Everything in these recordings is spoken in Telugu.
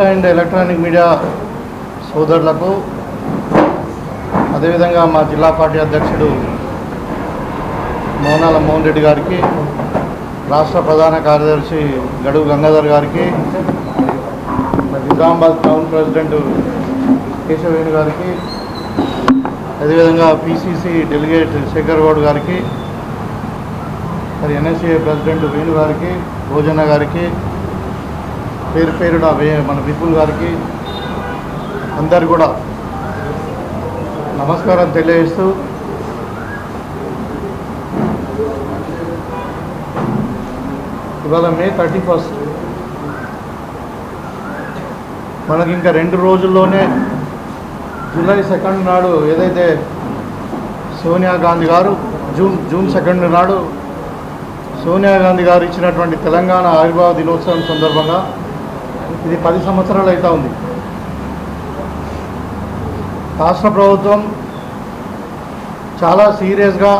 ప్రింట్ అండ్ ఎలక్ట్రానిక్ మీడియా సోదరులకు అదేవిధంగా మా జిల్లా పార్టీ అధ్యక్షుడు మోనాల మోహన్ రెడ్డి గారికి రాష్ట్ర ప్రధాన కార్యదర్శి గడువు గంగాధర్ గారికి మరి నిజామాబాద్ టౌన్ ప్రెసిడెంట్ కేశవేణి గారికి అదేవిధంగా పిసిసి డెలిగేట్ శేఖర్ గౌడ్ గారికి మరి ఎన్ఎస్ఏ ప్రెసిడెంట్ వేణు గారికి భోజన గారికి పేరు పేరున మన విపుల్ గారికి అందరు కూడా నమస్కారం తెలియజేస్తూ ఇవాళ మే థర్టీ ఫస్ట్. మనకి ఇంకా రెండు రోజుల్లోనే జూలై సెకండ్ నాడు ఏదైతే సోనియా గాంధీ గారు జూన్ జూన్ సెకండ్ నాడు సోనియా గాంధీ గారు ఇచ్చినటువంటి తెలంగాణ ఆవిర్భావ దినోత్సవం సందర్భంగా ఇది పది సంవత్సరాలు అవుతా ఉంది. రాష్ట్ర ప్రభుత్వం చాలా సీరియస్గా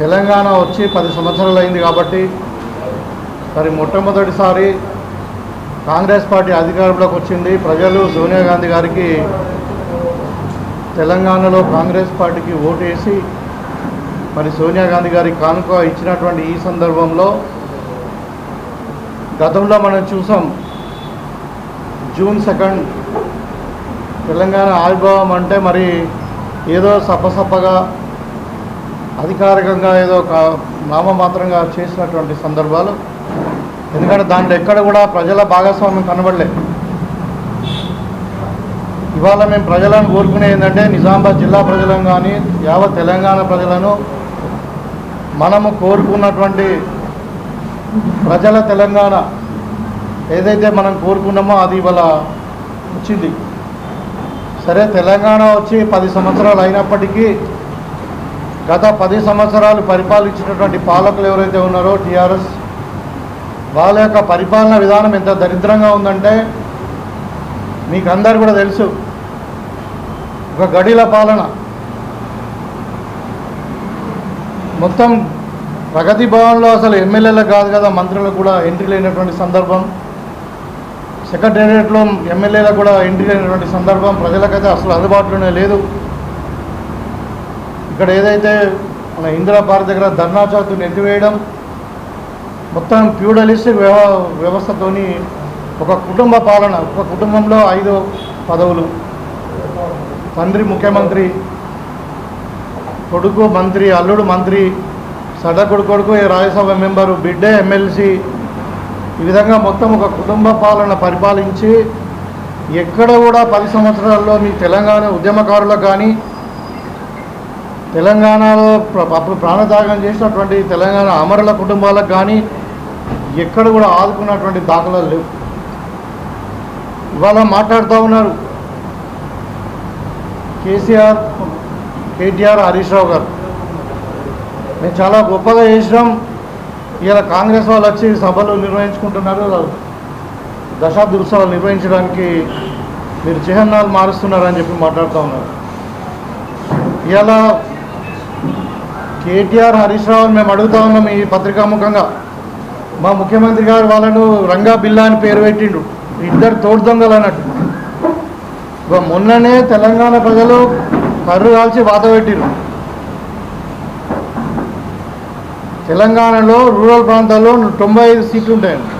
తెలంగాణ వచ్చి పది సంవత్సరాలు అయింది కాబట్టి మరి మొట్టమొదటిసారి కాంగ్రెస్ పార్టీ అధికారంలోకి వచ్చింది. ప్రజలు సోనియా గాంధీ గారికి తెలంగాణలో కాంగ్రెస్ పార్టీకి ఓటేసి మరి సోనియా గాంధీ గారికి కానుక ఇచ్చినటువంటి ఈ సందర్భంలో గతంలో మనం చూసాం జూన్ సెకండ్ తెలంగాణ ఆవిర్భావం అంటే మరి ఏదో సప్పసప్పగా అధికారికంగా ఏదో ఒక నామమాత్రంగా చేసినటువంటి సందర్భాలు. ఎందుకంటే దాంట్లో ఎక్కడ కూడా ప్రజల భాగస్వామ్యం కనబడలే. ఇవాళ మేము ప్రజలను కోరుకునే ఏంటంటే నిజామాబాద్ జిల్లా ప్రజలను కానీ యావత్ తెలంగాణ ప్రజలను మనము కోరుకున్నటువంటి ప్రజల తెలంగాణ ఏదైతే మనం కోరుకున్నామో అది ఇవాళ వచ్చింది. సరే తెలంగాణ వచ్చి పది సంవత్సరాలు అయినప్పటికీ గత పది సంవత్సరాలు పరిపాలించినటువంటి పాలకులు ఎవరైతే ఉన్నారో టీఆర్ఎస్ వాళ్ళ యొక్క పరిపాలన విధానం ఎంత దరిద్రంగా ఉందంటే మీకు అందరు కూడా తెలుసు. ఒక గడిల పాలన. మొత్తం ప్రగతి భవన్లో అసలు ఎమ్మెల్యేలకు కాదు కదా మంత్రులకు కూడా ఎంట్రీ లేనటువంటి సందర్భం. సెక్రటేరియట్లో ఎమ్మెల్యేలకు కూడా ఎంట్రీ లేనటువంటి సందర్భం. ప్రజలకైతే అసలు అందుబాటులోనే లేదు. ఇక్కడ ఏదైతే మన ఇందిరా పార్క్ దగ్గర ధర్నా చౌతుని ఎత్తివేయడం మొత్తం ప్యూడలిస్ట్ వ్యవ వ్యవస్థతోని ఒక కుటుంబ పాలన ఒక కుటుంబంలో ఐదు పదవులు. తండ్రి ముఖ్యమంత్రి కొడుకు మంత్రి అల్లుడు మంత్రి సడకుడు కొడుకు ఈ రాజ్యసభ మెంబరు బిడ్డే ఎమ్మెల్సీ ఈ విధంగా మొత్తం ఒక కుటుంబ పాలన పరిపాలించి ఎక్కడ కూడా పది సంవత్సరాల్లో మీ తెలంగాణ ఉద్యమకారులకు కానీ తెలంగాణలో అప్పుడు ప్రాణత్యాగం చేసినటువంటి తెలంగాణ అమరుల కుటుంబాలకు కానీ ఎక్కడ కూడా ఆదుకున్నటువంటి దాఖలాలు లేవు. ఇవాళ మాట్లాడుతూ ఉన్నారు. కేసీఆర్ కేటీఆర్ హరీష్ రావు గారు. మేము చాలా గొప్పగా చేసినాం. ఇలా కాంగ్రెస్ వాళ్ళు వచ్చి సభలు నిర్వహించుకుంటున్నారు. దశాబ్ది ఉత్సవాలు నిర్వహించడానికి మీరు చిహ్నాలు మారుస్తున్నారని చెప్పి మాట్లాడుతూ ఉన్నారు. ఇలా కేటీఆర్ హరీష్ రావుని మేము అడుగుతా ఉన్నాం ఈ పత్రికాముఖంగా మా ముఖ్యమంత్రి గారు వాళ్ళను రంగా బిల్లా అని పేరు పెట్టిండు. ఇద్దరు తోడు దొంగలు అన్నట్టు. మొన్ననే తెలంగాణ ప్రజలు కర్రు కాల్చి వాత పెట్టిరు తెలంగాణలో రూరల్ ప్రాంతాల్లో తొంభై ఐదు సీట్లు ఉంటాయండి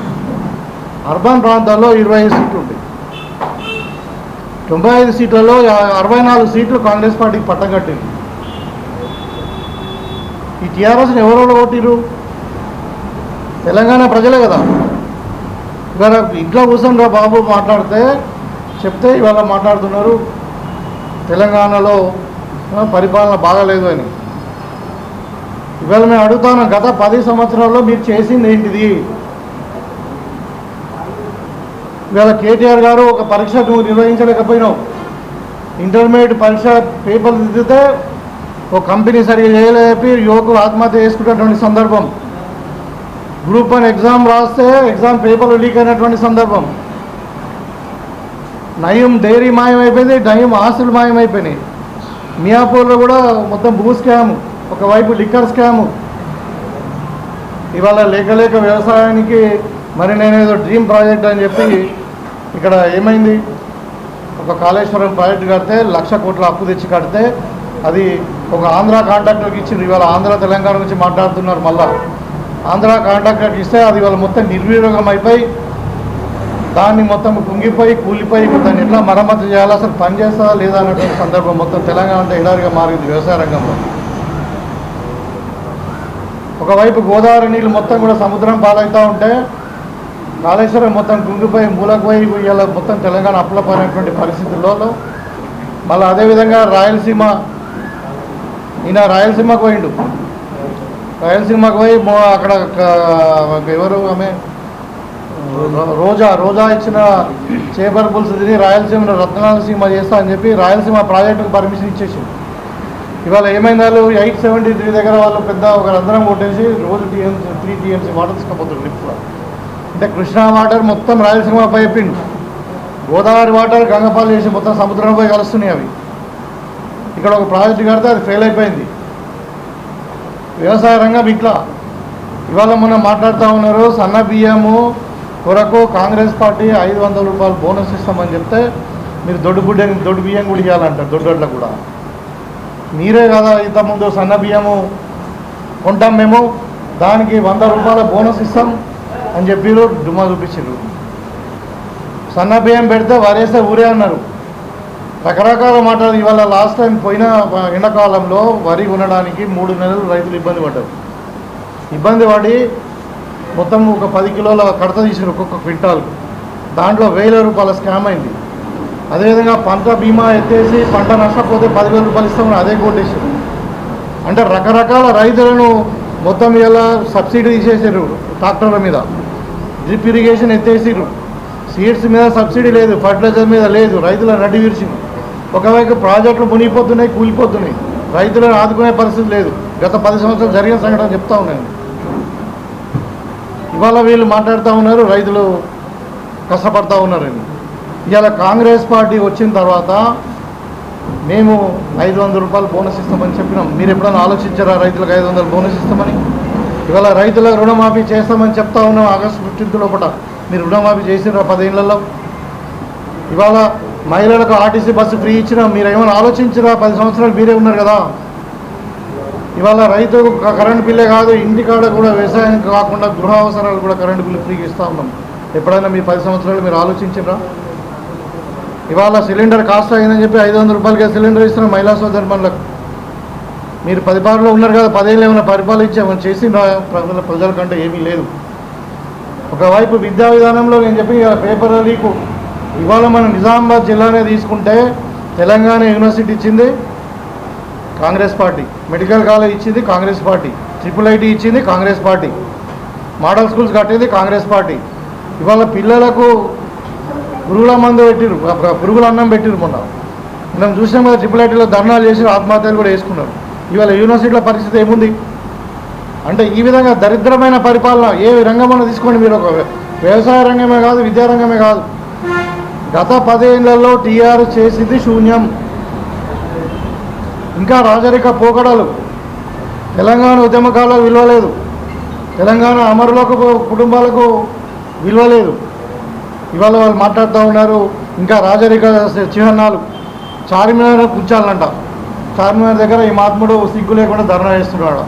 అర్బన్ ప్రాంతాల్లో ఇరవై ఐదు సీట్లు ఉంటాయి తొంభై ఐదు సీట్లలో అరవై నాలుగు సీట్లు కాంగ్రెస్ పార్టీకి పట్టగట్టింది. ఈ టీఆర్ఎస్ని ఎవరెవరు కొట్టిరు తెలంగాణ ప్రజలే కదా. ఇవాళ ఇంట్లో కూర్చొని రా బాబు మాట్లాడితే చెప్తే ఇవాళ మాట్లాడుతున్నారు. తెలంగాణలో పరిపాలన బాగాలేదు అని. ఇవాళ మేము అడుగుతాను గత పది సంవత్సరాల్లో మీరు చేసింది ఏంటిది? ఇవాళ కేటీఆర్ గారు ఒక పరీక్ష నువ్వు నిర్వహించలేకపోయినావు. ఇంటర్మీడియట్ పరీక్ష పేపర్లు దిద్దితే ఒక కంపెనీ సరిగా చేయలేపి యువకులు ఆత్మహత్య చేసుకున్నటువంటి సందర్భం. గ్రూప్ వన్ ఎగ్జామ్ రాస్తే ఎగ్జామ్ పేపర్లు లీక్ అయినటువంటి సందర్భం. నయం డైరీ మాయమైపోయింది నయం ఆస్తులు మాయమైపోయినాయి. మియాపూర్లో కూడా మొత్తం భూ ఒకవైపు లిక్కర్ స్కాము. ఇవాళ లేక లేక వ్యవసాయానికి మరి నేనేదో డ్రీమ్ ప్రాజెక్ట్ అని చెప్పి ఇక్కడ ఏమైంది? ఒక కాళేశ్వరం ప్రాజెక్ట్ కడితే లక్ష కోట్ల అప్పు తెచ్చి కడితే అది ఒక ఆంధ్ర కాంట్రాక్టర్కి ఇచ్చింది ఇవాళ ఆంధ్ర తెలంగాణ నుంచి మాట్లాడుతున్నారు మళ్ళా. ఆంధ్ర కాంట్రాక్టర్కి ఇస్తే అది ఇవాళ మొత్తం నిర్వినియోగం అయిపోయి దాన్ని మొత్తం కుంగిపోయి కూలిపోయి దాన్ని ఎట్లా మరమ్మతు చేయాలి? అసలు పనిచేస్తుందా లేదా అన్నటువంటి సందర్భం మొత్తం తెలంగాణ అంతా ఎడారిగా మారింది వ్యవసాయ రంగంలో. ఒకవైపు గోదావరి నీళ్ళు మొత్తం కూడా సముద్రం పాలవుతూ ఉంటే కాళేశ్వరం మొత్తం కుంగిపోయి మూలకపోయి ఇవాళ మొత్తం తెలంగాణ అప్లపడినటువంటి పరిస్థితుల్లో మళ్ళీ అదేవిధంగా రాయలసీమ ఈయన రాయలసీమకు పోయిండు. రాయలసీమకు పోయి అక్కడ ఎవరు ఆమె? రోజా రోజా ఇచ్చిన చేపర్ పులుసు తిని రాయలసీమను రత్నాలసీమ చేస్తా అని చెప్పి రాయలసీమ ప్రాజెక్టుకు పర్మిషన్ ఇచ్చేసింది ఇవాళ ఏమైంది వాళ్ళు? ఎయిట్ సెవెంటీ త్రీ దగ్గర వాళ్ళు పెద్ద ఒక రంధ్రం కొట్టేసి రోజు టీఎంసీ త్రీ టీఎంసీ వాటర్ తీసుకుపోతుంది లిఫ్ట్లో అంటే కృష్ణా వాటర్ మొత్తం రాయలసీమ పైపిండు గోదావరి వాటర్ గంగపాలు చేసి మొత్తం సముద్రంలో పోయి కలుస్తున్నాయి అవి. ఇక్కడ ఒక ప్రాజెక్ట్ కడితే అది ఫెయిల్ అయిపోయింది. వ్యవసాయ రంగం ఇట్లా. ఇవాళ మొన్న మాట్లాడుతూ ఉన్నారు సన్న బియ్యము కొరకు కాంగ్రెస్ పార్టీ ఐదు వందల రూపాయలు బోనస్ ఇస్తామని చెప్తే మీరు దొడ్డు గుడ్డ దొడ్డు బియ్యం కూడా ఇవ్వాలంటారు దొడ్డోట్లకు కూడా. మీరే కదా ఇంతకుముందు సన్న బియ్యము కొంటాం మేము. దానికి వంద రూపాయల బోనస్ ఇస్తాం అని చెప్పిరు డుమ్మా చూపించారు సన్న బియ్యం పెడితే వరేస్తే ఊరే అన్నారు. రకరకాల మాటలు ఇవాళ లాస్ట్ టైం పోయిన ఎండాకాలంలో వరి కొనడానికి మూడు నెలలు రైతులు ఇబ్బంది పడ్డారు. ఇబ్బంది పడి మొత్తం ఒక పది కిలోల కడత తీసారు ఒక్కొక్క క్వింటాల్ దాంట్లో వేల రూపాయల స్కామ్ అయింది. అదేవిధంగా పంట బీమా ఎత్తేసి పంట నష్టపోతే పదివేల రూపాయలు ఇస్తామని అదే కోటేశారు అంటే రకరకాల రైతులను మొత్తం ఇలా సబ్సిడీ తీసేసారు ట్రాక్టర్ల మీద. డ్రిప్ ఇరిగేషన్ ఎత్తేసారు సీడ్స్ మీద సబ్సిడీ లేదు ఫర్టిలైజర్ మీద లేదు రైతులను నడి విరిచింది ఒకవైపు ప్రాజెక్టులు మునిగిపోతున్నాయి కూలిపోతున్నాయి. రైతులను ఆదుకునే పరిస్థితి లేదు. గత పది సంవత్సరాలు జరిగిన సంఘటన చెప్తా ఉన్నాను ఇవాళ వీళ్ళు మాట్లాడుతూ ఉన్నారు రైతులు కష్టపడతా ఉన్నారని. ఇవాళ కాంగ్రెస్ పార్టీ వచ్చిన తర్వాత మేము ఐదు వందల రూపాయలు బోనస్ ఇస్తామని చెప్పినాం. మీరు ఎప్పుడైనా ఆలోచించారా రైతులకు ఐదు వందలు బోనస్ ఇస్తామని? ఇవాళ రైతుల రుణమాఫీ చేస్తామని చెప్తా ఉన్నాం ఆగస్టు ఫిఫ్టీన్త్ లోపల. మీరు రుణమాఫీ చేసినారా పదేళ్ళలో? ఇవాళ మహిళలకు ఆర్టీసీ బస్సు ఫ్రీ ఇచ్చినా మీరు ఏమైనా ఆలోచించరా పది సంవత్సరాలు మీరే ఉన్నారు కదా. ఇవాళ రైతు కరెంటు బిల్లే కాదు ఇంటికాడ కూడా వ్యవసాయం కాకుండా గృహ అవసరాలు కూడా కరెంటు బిల్లు ఫ్రీగా ఇస్తా ఉన్నాం. ఎప్పుడైనా మీ పది సంవత్సరాలు మీరు ఆలోచించరా ఇవాళ సిలిండర్ కాస్ట్ అయిందని చెప్పి ఐదు వందల రూపాయలకి సిలిండర్ ఇస్తున్నాం మహిళా సోదరుమణులకు. మీరు పరిపాలనలో ఉన్నారు కదా పదేళ్ళు ఏమైనా పరిపాలించి ఏమైనా చేసి ప్రజల ప్రజల కంటే ఏమీ లేదు. ఒకవైపు విద్యా విధానంలో నేను చెప్పి పేపర్ లీకు. ఇవాళ మనం నిజామాబాద్ జిల్లానే తీసుకుంటే తెలంగాణ యూనివర్సిటీ ఇచ్చింది కాంగ్రెస్ పార్టీ. మెడికల్ కాలేజ్ ఇచ్చింది కాంగ్రెస్ పార్టీ. ట్రిపుల్ ఐటీ ఇచ్చింది కాంగ్రెస్ పార్టీ. మోడల్ స్కూల్స్ కట్టింది కాంగ్రెస్ పార్టీ. ఇవాళ పిల్లలకు పురుగుల మందు పెట్టిరు పురుగుల అన్నం పెట్టిరు మొన్న. మనం చూసినాం కదా ట్రిపుల్ ఐటీలో ధర్నాలు చేసి ఆత్మహత్యలు కూడా వేసుకున్నారు ఇవాళ యూనివర్సిటీల పరిస్థితి ఏముంది? అంటే ఈ విధంగా దరిద్రమైన పరిపాలన ఏ రంగమన్నా తీసుకోండి మీరు. ఒక వ్యవసాయ రంగమే కాదు విద్యా రంగమే కాదు. గత పదేళ్ళలో టీఆర్ చేసింది శూన్యం. ఇంకా రాజరిక పోకడలు. తెలంగాణ ఉద్యమకాలకు విలువ లేదు. తెలంగాణ అమరులకు కుటుంబాలకు విలువ లేదు. ఇవాళ వాళ్ళు మాట్లాడుతూ ఉన్నారు. ఇంకా రాజరిక చిహ్నాలు చార్మినార్ కూర్చాలంట. చార్మినార్ దగ్గర ఈ మహాత్ముడు సిగ్గు లేకుండా ధర్నా చేస్తున్నాడు.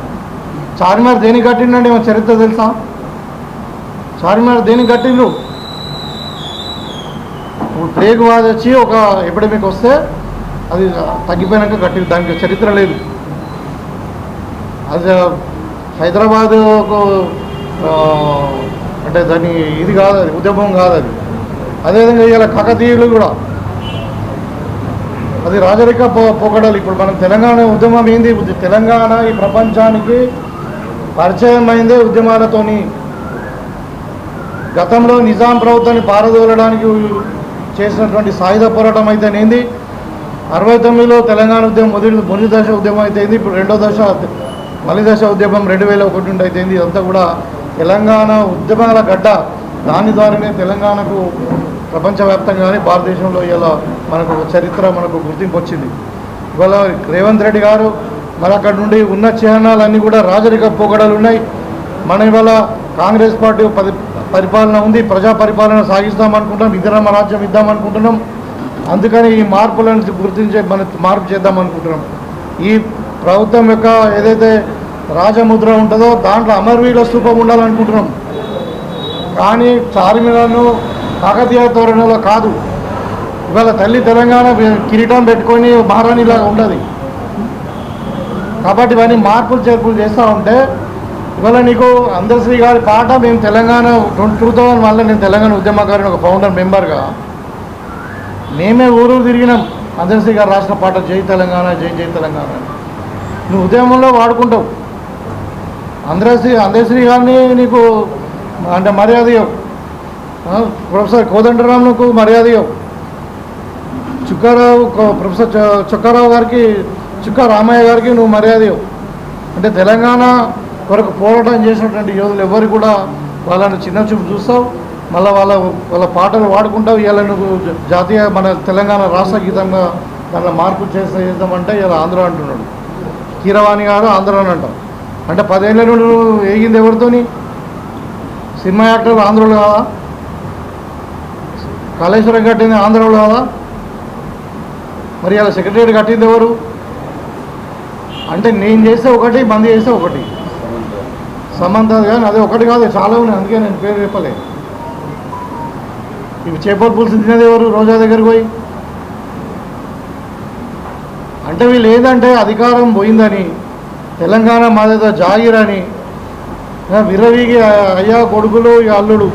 చార్మినార్ దేనికి కట్టిండండి మన చరిత్ర తెలుసా? చార్మినార్ దేనికి కట్టిండ్రు? ఇప్పుడు ప్లేగ్ వ్యాధి వచ్చి ఒక ఎపిడమిక్ వస్తే అది తగ్గిపోయినాక కట్టి దానికి చరిత్ర లేదు. అది హైదరాబాద్ అంటే దాని ఇది కాదు అది ఉద్యమం కాదు అది. అదేవిధంగా ఇవాళ కాకతీయులు కూడా. అది రాజరిక పో పోకడలు. ఇప్పుడు మనం తెలంగాణ ఉద్యమం ఏంది? తెలంగాణ ఈ ప్రపంచానికి పరిచయం అయిందే ఉద్యమాలతోని. గతంలో నిజాం ప్రభుత్వాన్ని పారదోలడానికి చేసినటువంటి సాయుధ పోరాటం అయితేనేంది? అరవై తొమ్మిదిలో తెలంగాణ ఉద్యమం మొదటి మొదటి దశ ఉద్యమం అయితేంది ఇప్పుడు రెండో దశ మలి దశ ఉద్యమం రెండు వేల ఒకటి నుండి అయితేంది ఇదంతా కూడా తెలంగాణ ఉద్యమాల గడ్డ. దాని ద్వారానే తెలంగాణకు ప్రపంచవ్యాప్తంగానే భారతదేశంలో ఇలా మనకు చరిత్ర మనకు గుర్తింపు వచ్చింది ఇవాళ రేవంత్ రెడ్డి గారు మరి అక్కడ నుండి ఉన్న చిహ్నాలన్నీ కూడా రాజరిక పోకడలు ఉన్నాయి. మనం ఇవాళ కాంగ్రెస్ పార్టీ పది పరిపాలన ఉంది ప్రజా పరిపాలన సాగిస్తాం అనుకుంటున్నాం ఇందిరమ్మ రాజ్యం ఇద్దాం అనుకుంటున్నాం అందుకని ఈ మార్పులను గుర్తించే మన మార్పు చేద్దాం అనుకుంటున్నాం ఈ ప్రభుత్వం యొక్క ఏదైతే రాజముద్ర ఉంటుందో దాంట్లో అమరవీరుల స్థూపం ఉండాలనుకుంటున్నాం. కానీ చార్మినార్ను కాకతీయ తోరణలో కాదు. ఇవాళ తల్లి తెలంగాణ కిరీటం పెట్టుకొని మహారాణిలాగా ఉండదు. కాబట్టి ఇవన్నీ మార్పులు చేర్పులు చేస్తూ ఉంటే ఇవాళ నీకు అందర్శ్రీ గారి పాట మేము తెలంగాణ టూ థౌజండ్ వల్ల నేను తెలంగాణ ఉద్యమకారిని ఒక ఫౌండర్ మెంబర్గా. మేమే ఊరు తిరిగినాం. అందర్శ్రీ గారు రాసిన పాట జై తెలంగాణ జై జై తెలంగాణ నువ్వు ఉద్యమంలో వాడుకుంటావు. అందశ్రీ అందశ్రీ గారిని నీకు అంటే మర్యాద ప్రొఫెసర్ కోదండరామ్కు మర్యాద చుక్కారావు ప్రొఫెసర్ చుక్కారావు గారికి చుక్కా రామయ్య గారికి నువ్వు మర్యాద అంటే తెలంగాణ కొరకు పోరాటం చేసినటువంటి యోధులు ఎవరు కూడా వాళ్ళని చిన్న చూపు చూస్తావు. మళ్ళీ వాళ్ళ వాళ్ళ పాటలు వాడుకుంటావు. ఇలా నువ్వు జాతీయ మన తెలంగాణ రాష్ట్ర గీతంగా దాంట్లో మార్పు చేస్తే చేద్దామంటే ఇలా ఆంధ్ర అంటున్నాడు. కీరవాణి గారు ఆంధ్ర అని అంటాం అంటే పదేళ్ళ నుండి నువ్వు ఏగింది ఎవరితోని? సినిమా యాక్టర్ ఆంధ్రలో కాదా? కాళేశ్వరం కట్టింది ఆంధ్రలో కాదా? మరి అలా సెక్రటరీ కట్టింది ఎవరు? అంటే నేను చేస్తే ఒకటి మంది చేస్తే ఒకటి. సమంత కానీ అదే ఒకటి కాదు చాలా ఉన్నాయి. అందుకే నేను పేరు చెప్పలేదు ఇవి చేపల పులుసు తినేది ఎవరు? రోజా దగ్గరికి పోయి. అంటే వీళ్ళు ఏంటంటే అధికారం పోయిందని తెలంగాణ మాదేదో జాగిరని అని విర్రవీగి అయ్యా కొడుకులు ఇక అల్లుడు.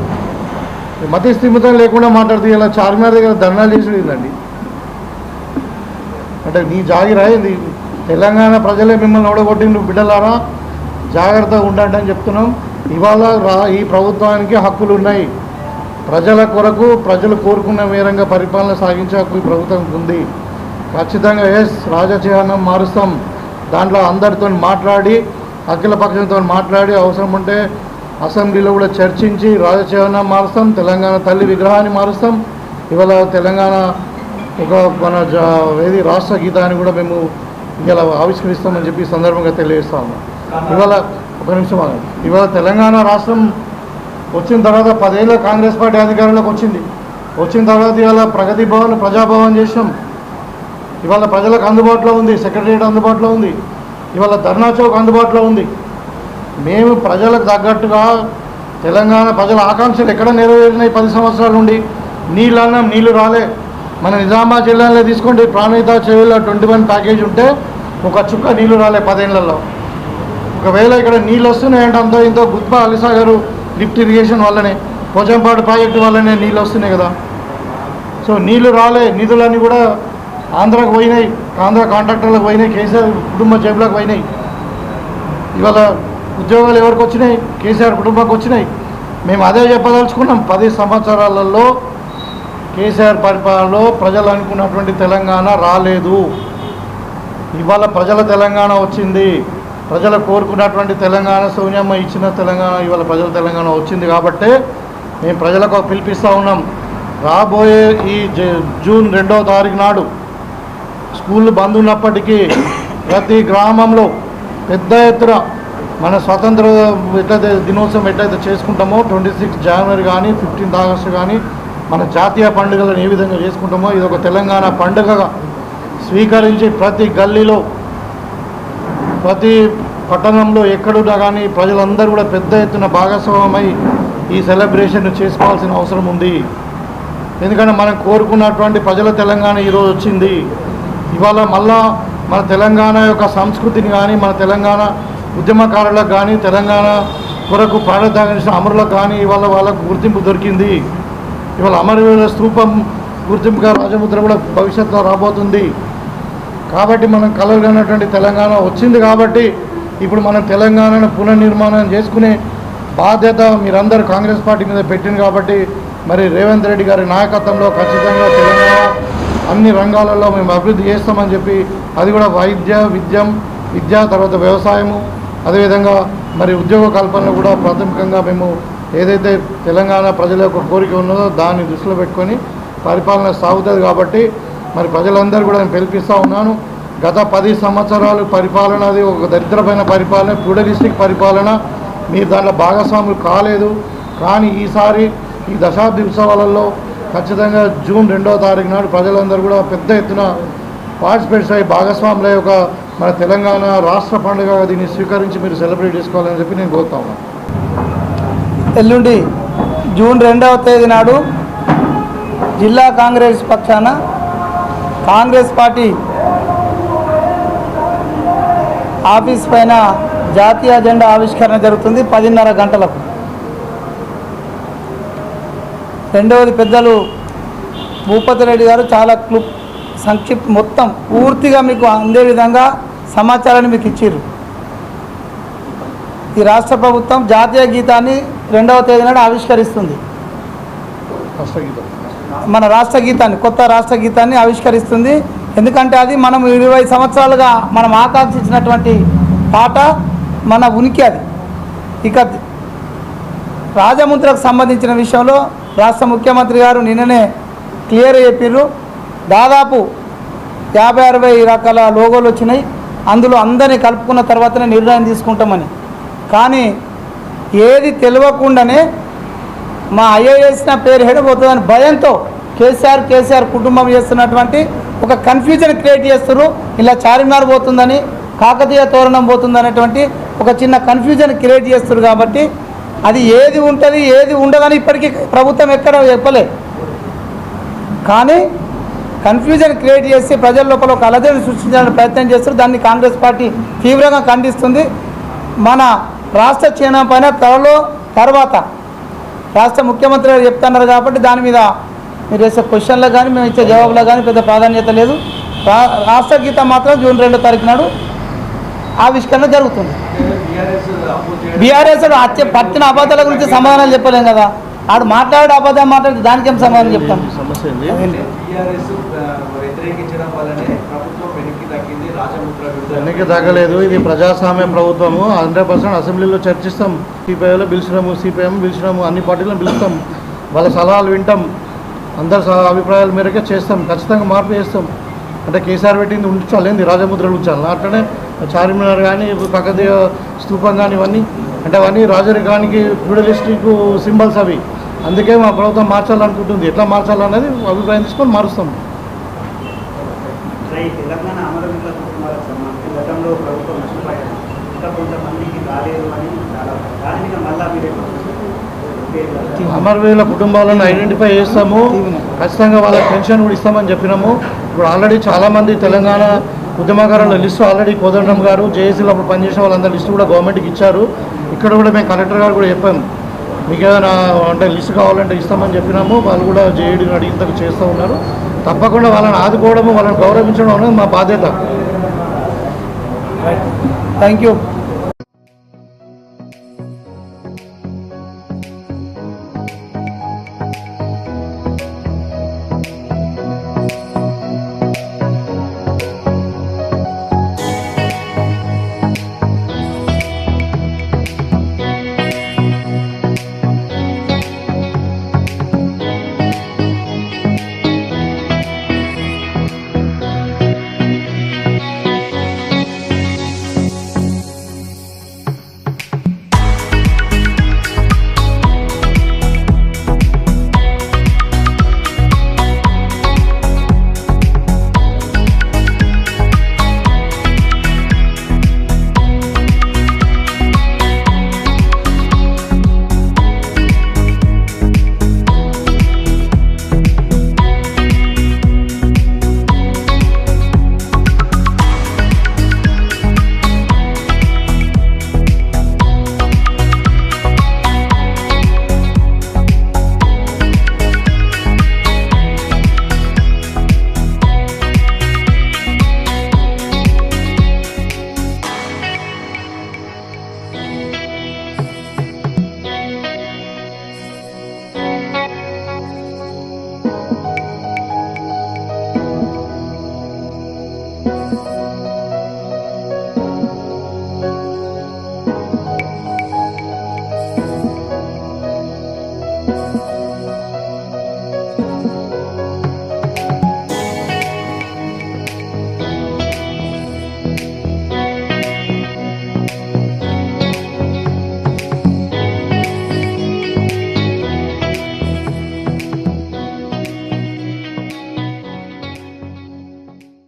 మతి స్థిమితం లేకుండా మాట్లాడుతూ ఇలా చార్మినార్ దగ్గర ధర్నాలు చేసి అంటే నీ జాగిరా ఇది తెలంగాణ ప్రజలే మిమ్మల్ని ఓడగొట్టిండు బిడ్డలారా? జాగ్రత్తగా ఉండండి అని చెప్తున్నాం. ఇవాళ ఈ ప్రభుత్వానికి హక్కులు ఉన్నాయి. ప్రజల కొరకు ప్రజలు కోరుకున్న మేరంగా పరిపాలన సాగించే హక్కు ఈ ప్రభుత్వం ఉంది. ఖచ్చితంగా ఎస్ రాజచిహ్నం మారుస్తాం. దాంట్లో అందరితో మాట్లాడి అఖిలపక్షంతో మాట్లాడి అవసరం ఉంటే అసెంబ్లీలో కూడా చర్చించి రాజచిహ్నం మారుస్తాం తెలంగాణ తల్లి విగ్రహాన్ని మారుస్తాం. ఇవాళ తెలంగాణ ఒక మన జా ఏది రాష్ట్ర గీతాన్ని కూడా మేము ఇలా ఆవిష్కరిస్తామని చెప్పి సందర్భంగా తెలియజేస్తా ఉన్నాం. ఇవాళ ఒక నిమిషం ఇవాళ తెలంగాణ రాష్ట్రం వచ్చిన తర్వాత పదేళ్ళ కాంగ్రెస్ పార్టీ అధికారంలోకి వచ్చింది. వచ్చిన తర్వాత ఇవాళ ప్రగతి భవన్ ప్రజాభవన్ చేసాం ఇవాళ ప్రజలకు అందుబాటులో ఉంది సెక్రటరియట్ అందుబాటులో ఉంది. ఇవాళ ధర్నా చౌక్ అందుబాటులో ఉంది. మేము ప్రజలకు తగ్గట్టుగా తెలంగాణ ప్రజల ఆకాంక్షలు ఎక్కడ నెరవేరినాయి పది సంవత్సరాల నుండి నీళ్ళు అన్నాం నీళ్ళు రాలే. మన నిజామాబాద్ జిల్లాలో తీసుకోండి ప్రాణహిత చెవిలో ట్వంటీ వన్ ప్యాకేజ్ ఉంటే ఒక చుక్క నీళ్ళు రాలే పదేళ్ళలో. ఒకవేళ ఇక్కడ నీళ్ళు వస్తున్నాయంటే అంతో ఇంత గుత్బా గారు లిఫ్ట్ ఇరిగేషన్ వల్లనే పోచంపాడు ప్రాజెక్టు వల్లనే నీళ్ళు వస్తున్నాయి కదా. సో నీళ్ళు రాలే నిధులన్నీ కూడా ఆంధ్రాకు పోయినాయి ఆంధ్ర కాంట్రాక్టర్లకు పోయినాయి కేసీఆర్ కుటుంబ జేబులకు పోయినాయి. ఇవాళ ఉద్యోగాలు ఎవరికి వచ్చినాయి? కేసీఆర్ కుటుంబానికి వచ్చినాయి. మేము అదే చెప్పదలుచుకున్నాం పది సంవత్సరాలలో కేసీఆర్ పరిపాలనలో ప్రజలు అనుకున్నటువంటి తెలంగాణ రాలేదు. ఇవాళ ప్రజల తెలంగాణ వచ్చింది. ప్రజలు కోరుకున్నటువంటి తెలంగాణ సోనియమ్మ ఇచ్చిన తెలంగాణ ఇవాళ ప్రజల తెలంగాణ వచ్చింది కాబట్టి మేము ప్రజలకు పిలిపిస్తూ ఉన్నాం. రాబోయే ఈ జ- జూన్ రెండవ తారీఖు నాడు స్కూళ్ళు బంద్ ఉన్నప్పటికీ ప్రతి గ్రామంలో పెద్ద ఎత్తున మన స్వతంత్ర ఎట్లయితే దినోత్సవం ఎట్లయితే చేసుకుంటామో ట్వంటీ సిక్స్ జనవరి కానీ ఫిఫ్టీన్త్ ఆగస్టు కానీ మన జాతీయ పండుగలను ఏ విధంగా చేసుకుంటామో ఇది ఒక తెలంగాణ పండుగగా స్వీకరించి ప్రతి గల్లీలో ప్రతి పట్టణంలో ఎక్కడున్నా కానీ ప్రజలందరూ కూడా పెద్ద ఎత్తున భాగస్వామై ఈ సెలబ్రేషన్ చేసుకోవాల్సిన అవసరం ఉంది. ఎందుకంటే మనం కోరుకున్నటువంటి ప్రజల తెలంగాణ ఈరోజు వచ్చింది. ఇవాళ మళ్ళా మన తెలంగాణ యొక్క సంస్కృతిని కానీ మన తెలంగాణ ఉద్యమకారులకు కానీ తెలంగాణ కొరకు ప్రాణత్యాగించిన అమరులకు కానీ ఇవాళ వాళ్ళకు గుర్తింపు దొరికింది. ఇవాళ అమరవీరుల స్థూపం గుర్తింపుగా రాజముద్ర కూడా భవిష్యత్తులో రాబోతుంది. కాబట్టి మనం కలగనటువంటి తెలంగాణ వచ్చింది కాబట్టి ఇప్పుడు మనం తెలంగాణను పునర్నిర్మాణం చేసుకునే బాధ్యత మీరందరూ కాంగ్రెస్ పార్టీ మీద పెట్టింది కాబట్టి మరి రేవంత్ రెడ్డి గారి నాయకత్వంలో ఖచ్చితంగా తెలంగాణ అన్ని రంగాలలో మేము అభివృద్ధి చేస్తామని చెప్పి అది కూడా వైద్య విద్యం విద్య తర్వాత వ్యవసాయము అదేవిధంగా మరి ఉద్యోగ కల్పనలో కూడా ప్రాథమికంగా మేము ఏదైతే తెలంగాణ ప్రజల యొక్క కోరిక ఉన్నదో దాన్ని దృష్టిలో పెట్టుకొని పరిపాలన సాగుతుంది కాబట్టి మరి ప్రజలందరూ కూడా నేను పిలిపిస్తూ ఉన్నాను. గత పది సంవత్సరాలు పరిపాలన అది ఒక దరిద్రమైన పరిపాలన ప్యూడలిస్టిక్ పరిపాలన. మీరు దాంట్లో భాగస్వాములు కాలేదు. కానీ ఈసారి ఈ దశాబ్ది ఉత్సవాలలో ఖచ్చితంగా జూన్ రెండవ తారీఖు నాడు ప్రజలందరూ కూడా పెద్ద ఎత్తున పార్టిసిపేట్స్ అయ్యి భాగస్వాముల యొక్క మన తెలంగాణ రాష్ట్ర పండుగ దీన్ని స్వీకరించి మీరు సెలబ్రేట్ చేసుకోవాలని చెప్పి నేను కోరుతా ఉన్నాను ఎల్లుండి జూన్ రెండవ తేదీ నాడు జిల్లా కాంగ్రెస్ పక్షాన కాంగ్రెస్ పార్టీ ఆఫీస్ పైన జాతీయ జెండా ఆవిష్కరణ జరుగుతుంది పదిన్నర గంటలకు. రెండవది పెద్దలు భూపతి రెడ్డి గారు చాలా క్లుప్ సంక్షిప్త మొత్తం పూర్తిగా మీకు అందే విధంగా సమాచారాన్ని మీకు ఇచ్చారు ఈ రాష్ట్ర ప్రభుత్వం జాతీయ గీతాన్ని రెండవ తేదీ నాడు ఆవిష్కరిస్తుంది. మన రాష్ట్ర గీతాన్ని కొత్త రాష్ట్ర గీతాన్ని ఆవిష్కరిస్తుంది. ఎందుకంటే అది మనం ఇరవై సంవత్సరాలుగా మనం ఆకాంక్షించినటువంటి పాట మన ఉనికి అది. ఇక రాజముద్రకు సంబంధించిన విషయంలో రాష్ట్ర ముఖ్యమంత్రి గారు నిన్ననే క్లియర్ చెప్పారు దాదాపు యాభై అరవై రకాల లోగోలు వచ్చినాయి. అందులో అందరినీ కలుపుకున్న తర్వాతనే నిర్ణయం తీసుకుంటామని. కానీ ఏది తెలియకుండానే మా ఐఏఎస్ నా పేరు హెడబోతుందని భయంతో కేసీఆర్ కేసీఆర్ కుటుంబం చేస్తున్నటువంటి ఒక కన్ఫ్యూజన్ క్రియేట్ చేస్తారు ఇలా చార్మినార్ పోతుందని కాకతీయ తోరణం పోతుంది ఒక చిన్న కన్ఫ్యూజన్ క్రియేట్ చేస్తారు కాబట్టి అది ఏది ఉంటుంది ఏది ఉండదని ఇప్పటికీ ప్రభుత్వం ఎక్కడ చెప్పలే. కానీ కన్ఫ్యూజన్ క్రియేట్ చేసి ప్రజల లోపల ఒక అలజడి సృష్టించాలని ప్రయత్నం చేస్తారు దాన్ని కాంగ్రెస్ పార్టీ తీవ్రంగా ఖండిస్తుంది. మన రాష్ట్ర చిహ్నం పైన త్వరలో తర్వాత రాష్ట్ర ముఖ్యమంత్రి గారు చెప్తున్నారు కాబట్టి దాని మీద మీరు వేసే క్వశ్చన్లో కానీ మేము ఇచ్చే జవాబులో కానీ పెద్ద ప్రాధాన్యత లేదు. రా- రాష్ట్ర గీతం మాత్రం జూన్ రెండో తారీఖు నాడు ఆవిష్కరణ జరుగుతుంది. బీఆర్ఎస్ అచ్చే పట్టిన అబద్ధాల గురించి సమాధానాలు చెప్పలేం కదా. ఆడు మాట్లాడే అబద్ధం మాట్లాడితే దానికి ఏం సమాధానం చెప్తాం? సమస్య వెనక్కి తగ్గలేదు. ఇది ప్రజాస్వామ్య ప్రభుత్వము. హండ్రెడ్ పర్సెంట్ అసెంబ్లీలో చర్చిస్తాం. సిపిఐలో పిలిచినాము సిపిఎం పిలిచినాము అన్ని పార్టీలను పిలుస్తాం. వాళ్ళ సలహాలు వింటాం. అందరి సలహా అభిప్రాయాల మేరకే చేస్తాం. ఖచ్చితంగా మార్పు చేస్తాం. అంటే కేసీఆర్ పెట్టింది ఉంచాలి ఏంది రాజముద్రలు ఉంచాలి అట్లనే చార్మినార్ కానీ కాకతీయ స్తూపం కానీ ఇవన్నీ. అంటే అవన్నీ రాజరికానికి ఫ్యూడలిస్టిక్ సింబల్స్ అవి. అందుకే మా ప్రభుత్వం మార్చాలనుకుంటుంది. ఎట్లా మార్చాలన్నది అభిప్రాయం తీసుకొని మారుస్తాం. అమరవీరుల కుటుంబాలను ఐడెంటిఫై చేస్తాము. ఖచ్చితంగా వాళ్ళకి పెన్షన్ కూడా ఇస్తామని చెప్పినాము. ఇప్పుడు ఆల్రెడీ చాలామంది తెలంగాణ ఉద్యమకారుల లిస్టు ఆల్రెడీ కోదండం గారు జేఏసీలో అప్పుడు పనిచేసిన వాళ్ళందరి లిస్టు కూడా గవర్నమెంట్కి ఇచ్చారు. ఇక్కడ కూడా మేము కలెక్టర్ గారు కూడా చెప్పాము. మీకు ఏదైనా అంటే లిస్టు కావాలంటే ఇస్తామని చెప్పినాము. వాళ్ళు కూడా జేఈడీని అడిగినందుకు చేస్తూ ఉన్నారు. తప్పకుండా వాళ్ళని ఆదుకోవడము వాళ్ళని గౌరవించడం అనేది మా బాధ్యత. Thank you